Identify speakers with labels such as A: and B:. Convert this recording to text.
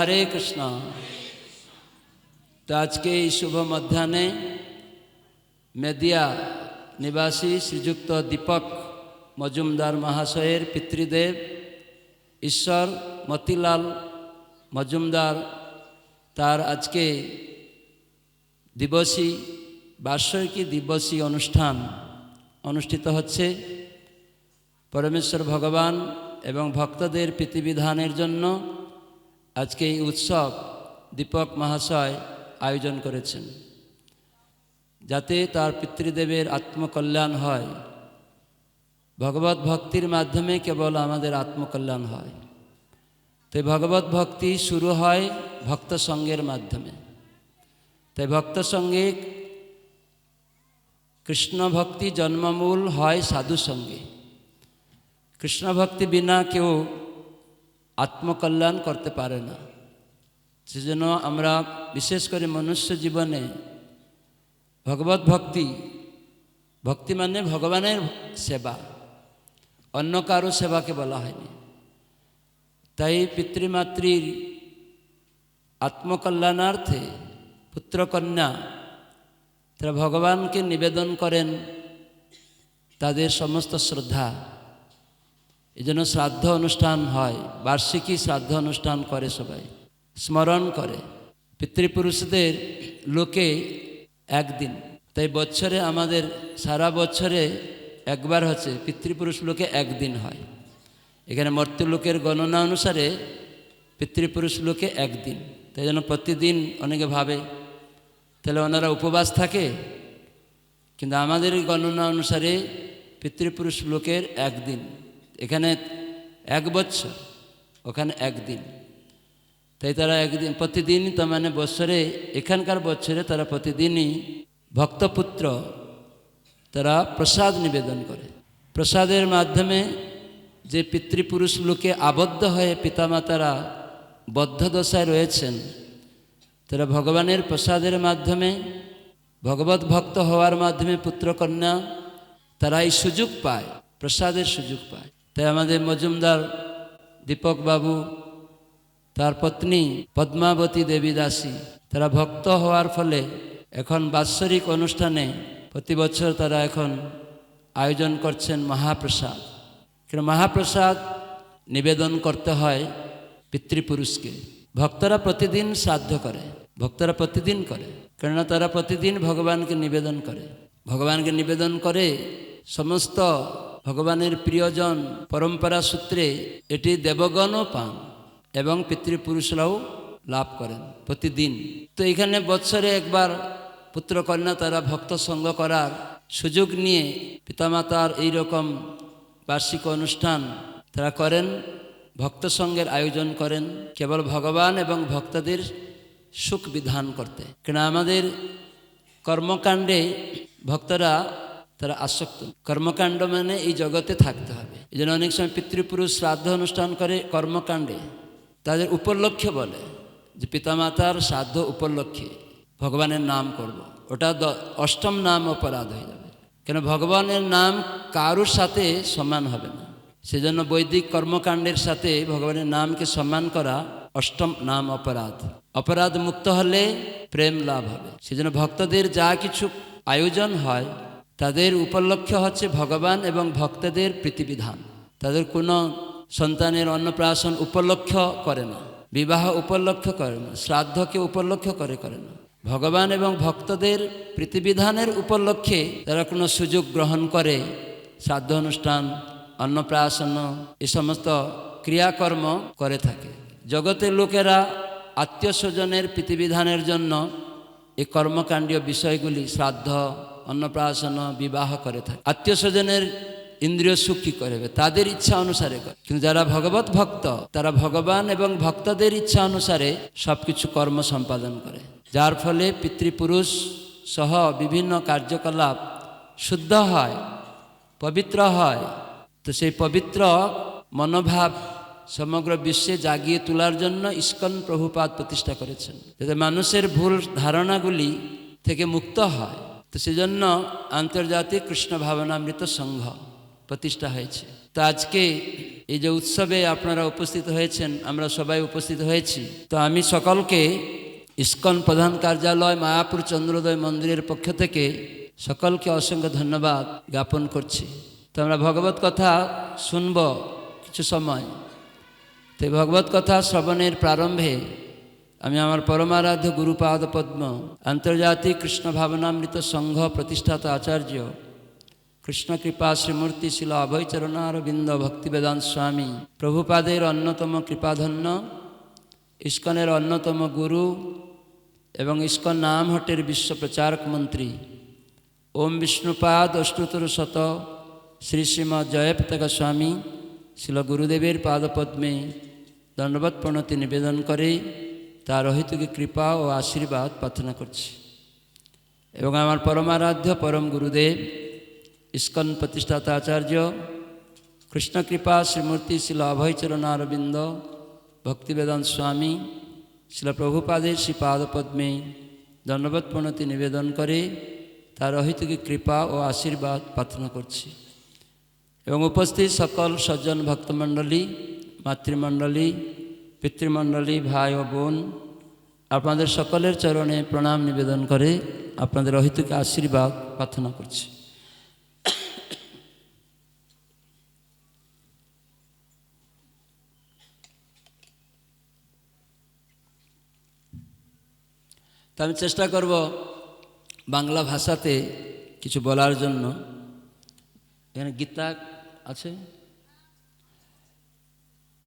A: হরে কৃষ্ণ। তো আজকে এই শুভ মধ্যাহ্নে মেদিয়া নিবাসী শ্রীযুক্ত দীপক মজুমদার মহাশয়ের পিতৃদেব ঈশ্বর মতিলাল মজুমদার, তার আজকে দিবসী, বার্ষিকী দিবসী অনুষ্ঠান অনুষ্ঠিত হচ্ছে। পরমেশ্বর ভগবান এবং ভক্তদের প্রীতিবিধানের জন্য আজকে এই উৎসব দীপক মহাশয় আয়োজন করেছেন। যাতে তার পিতৃদেবের আত্মকল্যাণ হয়। ভগবত ভক্তির মাধ্যমে কেবল আমাদের আত্মকল্যাণ হয়। তাই ভগবত ভক্তি শুরু হয় ভক্ত সঙ্গের মাধ্যমে। তাই ভক্ত সঙ্গে কৃষ্ণ ভক্তি জন্মমূল হয় সাধু সঙ্গে। কৃষ্ণ ভক্তি বিনা কেউ আত্মকল্যাণ করতে পারে না। সেজন্য আমরা বিশেষ করে মনুষ্য জীবনে ভগবত ভক্তি ভক্তি মানে ভগবানের সেবা, অন্য কারও সেবাকে বলা হয়নি। তাই পিতৃমাতৃর আত্মকল্যাণার্থে পুত্রকন্যা তারা ভগবানকে নিবেদন করেন, তাদের সমস্ত শ্রদ্ধা এই জন্য শ্রাদ্ধ অনুষ্ঠান হয়, বার্ষিকী শ্রাদ্ধ অনুষ্ঠান করে সবাই, স্মরণ করে। পিতৃপুরুষদের লোকে একদিন, তাই বছরে আমাদের সারা বছরে একবার হচ্ছে পিতৃপুরুষ লোকে একদিন হয়। এখানে মর্ত্য লোকের গণনা অনুসারে পিতৃপুরুষ লোকে একদিন, তাই জন্য প্রতিদিন অনেকে ভাবে, তাহলে ওনারা উপবাস থাকে, কিন্তু আমাদের গণনা অনুসারে পিতৃপুরুষ লোকের একদিন। এখানে এক বছর, ওখানে একদিন। তাই তারা একদিন, প্রতিদিন তো মানে বছরে, এখানকার বছরে তারা প্রতিদিনই ভক্তপুত্র তারা প্রসাদ নিবেদন করে। প্রসাদের মাধ্যমে যে পিতৃপুরুষ লোকে আবদ্ধ হয়ে পিতামাতারা বদ্ধ দশায় রয়েছেন, তারা ভগবানের প্রসাদের মাধ্যমে, ভগবত ভক্ত হওয়ার মাধ্যমে পুত্রকন্যা তারা এই সুযোগ পায়, প্রসাদের সুযোগ পায়। তাই আমাদের মজুমদার দীপক বাবু, তার পত্নী পদ্মাবতী দেবী দাসী, তারা ভক্ত হওয়ার ফলে এখন বাৎসরিক অনুষ্ঠানে প্রতি বছর তারা এখন আয়োজন করছেন মহাপ্রসাদ। কিন্তু মহাপ্রসাদ নিবেদন করতে হয় পিতৃপুরুষকে। ভক্তরা প্রতিদিন শ্রাদ্ধ করে, ভক্তরা প্রতিদিন করে, কেননা তারা প্রতিদিন ভগবানকে নিবেদন করে। ভগবানকে নিবেদন করে সমস্ত ভগবানের প্রিয়জন পরম্পরা সূত্রে এটি দেবগণও পান এবং পিতৃপুরুষরাও লাভ করেন প্রতিদিন। তো এখানে বৎসরে একবার পুত্রকন্যা তারা ভক্ত সঙ্গ করার সুযোগ নিয়ে পিতামাতার এই রকম বার্ষিক অনুষ্ঠান তারা করেন, ভক্ত সঙ্গের আয়োজন করেন, কেবল ভগবান এবং ভক্তদের সুখ বিধান করতে। কেন আমাদের কর্মকাণ্ডে ভক্তরা তারা আসক্ত। কর্মকাণ্ড মানে এই জগতে থাকতে হবে। এই জন্য অনেক সময় পিতৃপুরুষ শ্রাদ্ধ অনুষ্ঠান করে কর্মকাণ্ডে। তাদের উপলক্ষ্যে বলে যে পিতামাতার শ্রাদ্ধ উপলক্ষে ভগবানের নাম করব। ওটা অষ্টম নাম অপরাধ হয়ে যাবে। কেন ভগবানের নাম কারুর সাথে সমান হবে না? সেজন্য বৈদিক কর্মকাণ্ডের সাথে ভগবানের নামকে সম্মান করা অষ্টম নাম অপরাধ। অপরাধ মুক্ত হলে প্রেম লাভ হবে। সেজন্য ভক্তদের যা কিছু আয়োজন হয় তাদের উপলক্ষ্য হচ্ছে ভগবান এবং ভক্তদের প্রীতিবিধান। তাদের কোনো সন্তানের অন্নপ্রাশন উপলক্ষ করে না, বিবাহ উপলক্ষ করে না, শ্রাদ্ধকে উপলক্ষ করে করে না। ভগবান এবং ভক্তদের প্রীতিবিধানের উপলক্ষে তারা কোনো সুযোগ গ্রহণ করে, শ্রাদ্ধ অনুষ্ঠান, অন্নপ্রাশন, এ সমস্ত ক্রিয়াকর্ম করে থাকে। জগতের লোকেরা আত্মীয় স্বজনের প্রীতিবিধানের জন্য এই কর্মকাণ্ডীয় বিষয়গুলি শ্রাদ্ধ অন্নপ্রাশন বিবাহ করে থাকে। আত্মীয় স্বজনের ইন্দ্রিয় সুখ করবে তাদের ইচ্ছা অনুসারে করে। কিন্তু যারা ভগবত ভক্ত, তারা ভগবান এবং ভক্তদের ইচ্ছা অনুসারে সবকিছু কর্ম সম্পাদন করে। যার ফলে পিতৃপুরুষ সহ বিভিন্ন কার্যকলাপ শুদ্ধ হয়, পবিত্র হয়। তো সেই পবিত্র মনোভাব সমগ্র বিশ্বে জাগিয়ে তোলার জন্য ইস্কন প্রভুপাদ প্রতিষ্ঠা করেছেন। যাতে মানুষের ভুল ধারণাগুলি থেকে মুক্ত হয়। তো সেজন্য আন্তর্জাতিক কৃষ্ণ ভাবনামৃত সংঘ প্রতিষ্ঠা হয়েছে। তো আজকে এই যে উৎসবে আপনারা উপস্থিত হয়েছেন, আমরা সবাই উপস্থিত হয়েছি। তো আমি সকলকে ইস্কন প্রধান কার্যালয়, মায়াপুর চন্দ্রোদয় মন্দিরের পক্ষ থেকে সকলকে অসংখ্য ধন্যবাদ জ্ঞাপন করছি। তো আমরা ভগবত কথা শুনব কিছু সময়। তো ভগবত কথা শ্রবণের প্রারম্ভে আমি আমার পরমারাধ্য গুরুপাদ পদ্ম, আন্তর্জাতিক কৃষ্ণ ভাবনামৃত সংঘ প্রতিষ্ঠাতা আচার্য, কৃষ্ণ কৃপা শ্রীমূর্তি শিল অভয়চরণারবিন্দ ভক্তিবেদান স্বামী, প্রভুপাদের অন্যতম কৃপাধন্য, ইস্কনের অন্যতম গুরু এবং ইস্কন নাম হটের বিশ্ব প্রচারক মন্ত্রী। ওম বিষ্ণুপাদ অষ্টুতর শত, শ্রী শ্রীমৎ জয়পতাকা স্বামী, শিল গুরুদেবের পাদপদ্মে। দণ্ডবত প্রণতি নিবেদন করে। তার অহিতুকি কৃপা ও আশীর্বাদ প্রার্থনা করছি। এবং আমার পরমারাধ্য পরম গুরুদেব, ইস্কন প্রতিষ্ঠাতা আচার্য কৃষ্ণকৃপা শ্রীমূর্তি শিল অভয়চরণ অরবিন্দ ভক্তিবেদন স্বামী শিল প্রভুপাদের শ্রীপাদপদ্মে দণ্ডবত প্রণতি নিবেদন করে তার অহিতুকি কৃপা ও আশীর্বাদ প্রার্থনা করছি। এবং উপস্থিত সকল সজ্জন ভক্তমণ্ডলী, মাতৃমণ্ডলী পিতৃমণ্ডলী ভাই ও বোন, আপনাদের সকলের চরণে প্রণাম নিবেদন করে আপনাদের অহিতুকে আশীর্বাদ প্রার্থনা করছি। তো আমি চেষ্টা করব বাংলা ভাষাতে কিছু বলার জন্য। এখানে গীতা আছে?